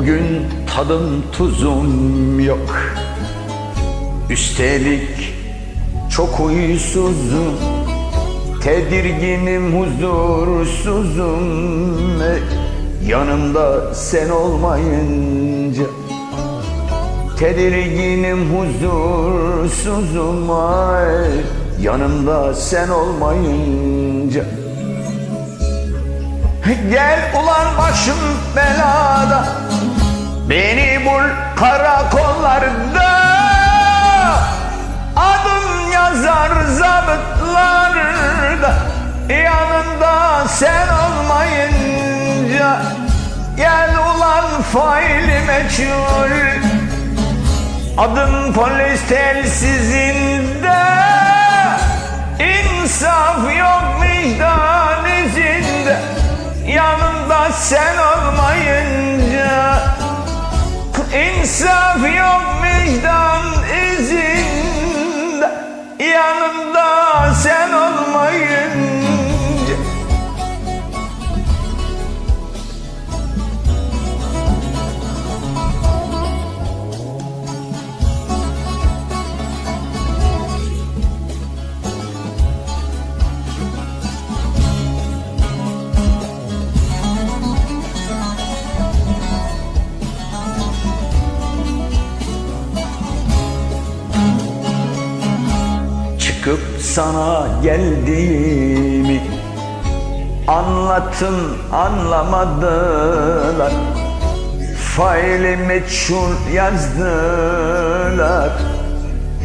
Bugün tadım tuzum yok. Üstelik çok huysuzum. Tedirginim huzursuzum. Ey, Yanımda sen olmayınca Tedirginim huzursuzum. Ay Yanımda sen olmayınca. Gel ulan başım bul karakollarda Adım yazar zabıtlarda. Yanında sen olmayınca Gel ulan faili meçhul. Adım polis telsizinde İnsaf yok vicdan izinde. Yanımda sen İnsaf yok vicdan Çıkıp sana geldiğimi Anlatın anlamadılar. Faili meçhul yazdılar.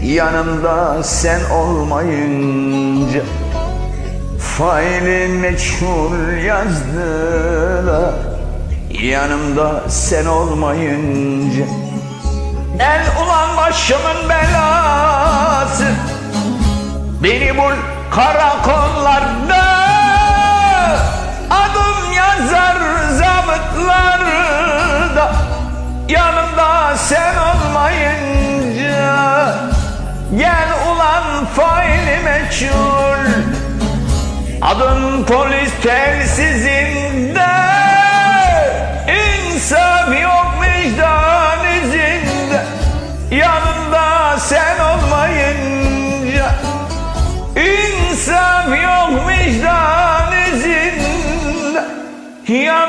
Yanımda sen olmayınca Faili meçhul yazdılar. Yanımda sen olmayınca Gel ulan başımın belası Beni bul karakollarda Adım yazar zabıtlarda. Yanımda sen olmayınca Gel ulan faili meçhul. Adım polis telsizinde Here